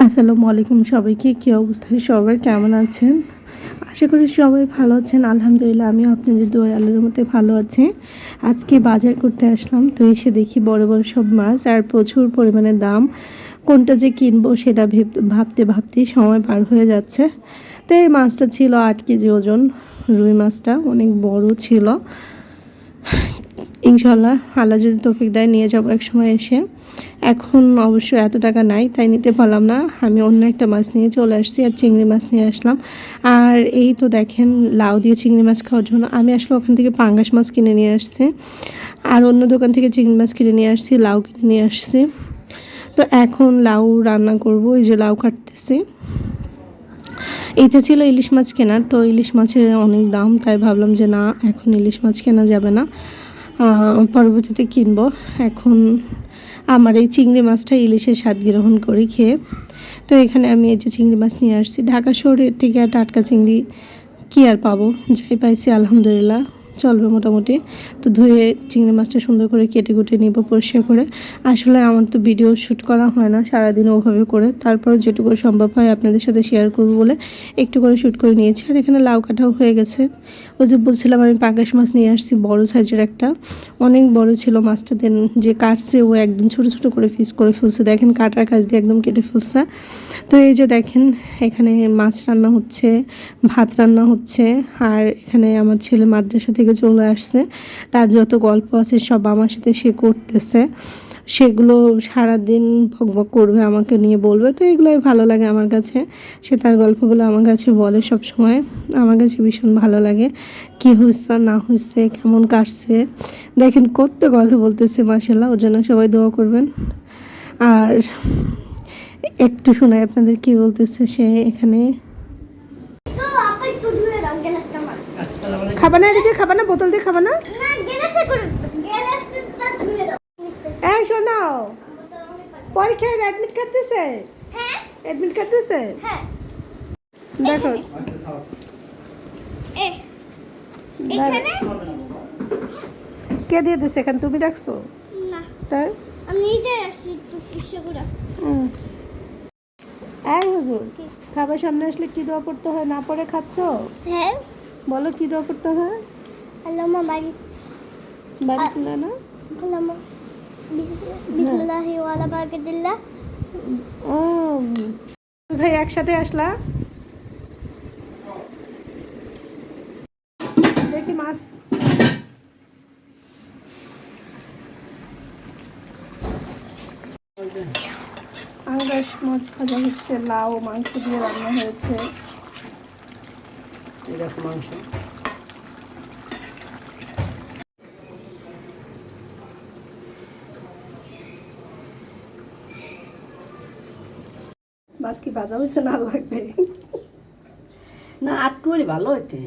আসসালামু আলাইকুম সবাইকে, কী অবস্থায় সবাই কেমন আছেন? আশা করি সবাই ভালো আছেন। আলহামদুলিল্লাহ, আমিও আপনাদের দোয়া আল্লাহর মধ্যে ভালো আছি। আজকে বাজার করতে আসলাম, তো এসে দেখি বড় বড় সব মাছ আর প্রচুর পরিমাণে দাম। কোনটা যে কিনবো সেটা ভেব- ভাবতে ভাবতেই সময় পার হয়ে যাচ্ছে। তো এই মাছটা ছিল আট কেজি ওজন, রুই মাছটা অনেক বড় ছিল। ইনশাল্লাহ আল্লাহ যদি তৌফিক দেয়, নিয়ে যাব এক সময় এসে। এখন অবশ্য এত টাকা নাই, তাই নিতে পারলাম না। আমি অন্য একটা মাছ নিয়ে চলে আসছি আর চিংড়ি মাছ নিয়ে আসলাম। আর এই তো দেখেন, লাউ দিয়ে চিংড়ি মাছ খাওয়ার জন্য আমি আসলে ওখান থেকে পাঙ্গাস মাছ কিনে নিয়ে আসছি। আর অন্য দোকান থেকে চিংড়ি মাছ কিনে নিয়ে আসছি, লাউ কিনে নিয়ে আসছি। তো এখন লাউ রান্না করব, এই যে লাউ কাটতেছি। এইটা ছিল ইলিশ মাছ কেনার, তো ইলিশ মাছের অনেক দাম, তাই ভাবলাম যে না, এখন ইলিশ মাছ কেনা যাবে না। পরবর্তীতে কিনব। এখন আমার এই চিংড়ি মাছটা ইলিশের স্বাদ গ্রহণ করি খেয়ে। তো এখানে আমি এই যে চিংড়ি মাছ নিয়ে আসছি। ঢাকা শহরের থেকে আর টাটকা চিংড়ি কী আর পাবো? যাই পাইছি, আলহামদুলিল্লাহ। চলবে মোটামুটি। তো ধুয়ে চিংড়ি মাছটা সুন্দর করে কেটে কুটে নিব পরিষ্কার করে। আসলে আমার তো ভিডিও শ্যুট করা হয় না, সারাদিন ওভাবে করে। তারপর যেটুকু সম্ভব হয় আপনাদের সাথে শেয়ার করব বলে একটু করে শ্যুট করে নিয়েছি। আর এখানে লাউ কাটাও হয়ে গেছে। ওই যে বলছিলাম আমি পাকাশ মাছ নিয়ে আসছি, বড় সাইজের একটা। অনেক বড় ছিল মাছটা দেন যে কাটছে ও একদম ছোট ছোট করে ফিস করে ফেলছে। দেখেন কাটার কাজ দিয়ে একদম কেটে ফেলছে। তো এই যে দেখেন, এখানে মাছ রান্না হচ্ছে, ভাত রান্না হচ্ছে, আর এখানে আমার ছেলে মাদ্রাসা থেকে চলে আসছে। তার যত গল্প আছে সব আমার সাথে সে করতেছে। সেগুলো সারাদিন ভকভক করবে, আমাকে নিয়ে বলবে। তো এগুলোই ভালো লাগে আমার কাছে। সে তার গল্পগুলো আমার কাছে বলে সব সময় আমার কাছে ভীষণ ভালো লাগে। কী হচ্ছে না হচ্ছে কেমন কাটছে। দেখেন কত কথা বলতেছে মার্শাল্লাহ ওর জন্য সবাই দোয়া করবেন। আর একটু শোনাই আপনাদের কি বলতেছে সে এখানে তো আপা একটু ধুয়ে দাও গ্লাসটা আমার খাবা না এদিকে খাবা না বোতল দিয়ে খাবা না। এই শোনাও। পরীক্ষায় অ্যাডমিট হ্যাঁ। অ্যাডমিট হ্যাঁ। দেখো। কে দিয়ে দিছে এখানে? তুমি রাখছো? না। তাই? আমি নিজে। এই হুজুর খাবার সামনে আসলে কি দোয়া পড়তে হয়? না পড়ে খাচ্ছো? হ্যাঁ। বলো কি দোয়া পড়তে হয়? আল্লামা বাড়ি বাড়ি খুলে না? আল্লামা বিসমিল্লাহি ওয়ালা বারাকাতিল্লাহ। ও ভাই একসাথে আসলা? দেখি মাছ। আঙ্গাস মাছ ভাজা হচ্ছে লাউ মাংস দিয়ে রান্না হয়েছে। এরকম মাংস। বাস কি ভাজা হয়েছে না লাগবে? না আটটু ভালো হইতে।